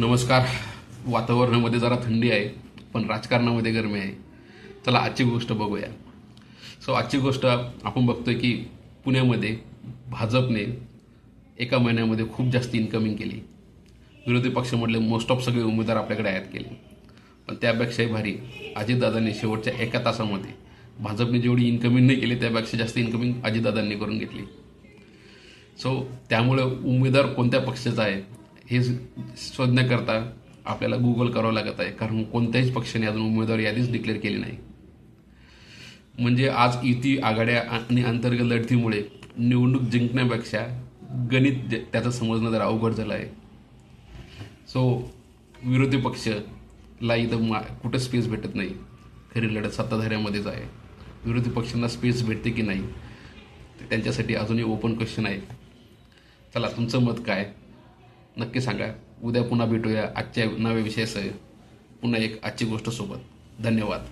नमस्कार. वातावरणामध्ये जरा थंडी आहे पण राजकारणामध्ये गरमी आहे. चला आजची गोष्ट बघूया. सो आजची गोष्ट आपण बघतोय की पुण्यामध्ये भाजपने एका महिन्यामध्ये खूप जास्त इन्कमिंग केली. विरोधी पक्षामधले मोस्ट ऑफ सगळे उमेदवार आपल्याकडे आयात केले. पण त्यापेक्षाही भारी अजितदादांनी शेवटच्या एका तासामध्ये भाजपने जेवढी इन्कमिंग नाही केली त्यापेक्षा जास्त इन्कमिंग अजितदादांनी करून घेतली. सो त्यामुळे उमेदवार कोणत्या पक्षाचा आहे हे शोधण्याकरता आपल्याला गुगल करावं लागत आहे. कारण कोणत्याच पक्षाने अजून उमेदवार यादीच डिक्लेअर केली नाही. म्हणजे आज युती आघाड्या आणि अंतर्गत लढतीमुळे निवडणूक जिंकण्यापेक्षा गणित त्याचं समजणं जरा अवघड झालं आहे. सो विरोधी पक्षला इथं मा कुठं स्पेस भेटत नाही. खरी लढत सत्ताधाऱ्यामध्येच आहे. विरोधी पक्षांना स्पेस भेटते की नाही? त्यांच्यासाठी अजूनही ओपन क्वेश्चन आहे. चला तुमचं मत काय? नक्की सांगा. उद्या पुन्हा भेटूया. आजच्या नव्या विषयासह. पुन्हा एक आजची गोष्ट सोबत. धन्यवाद.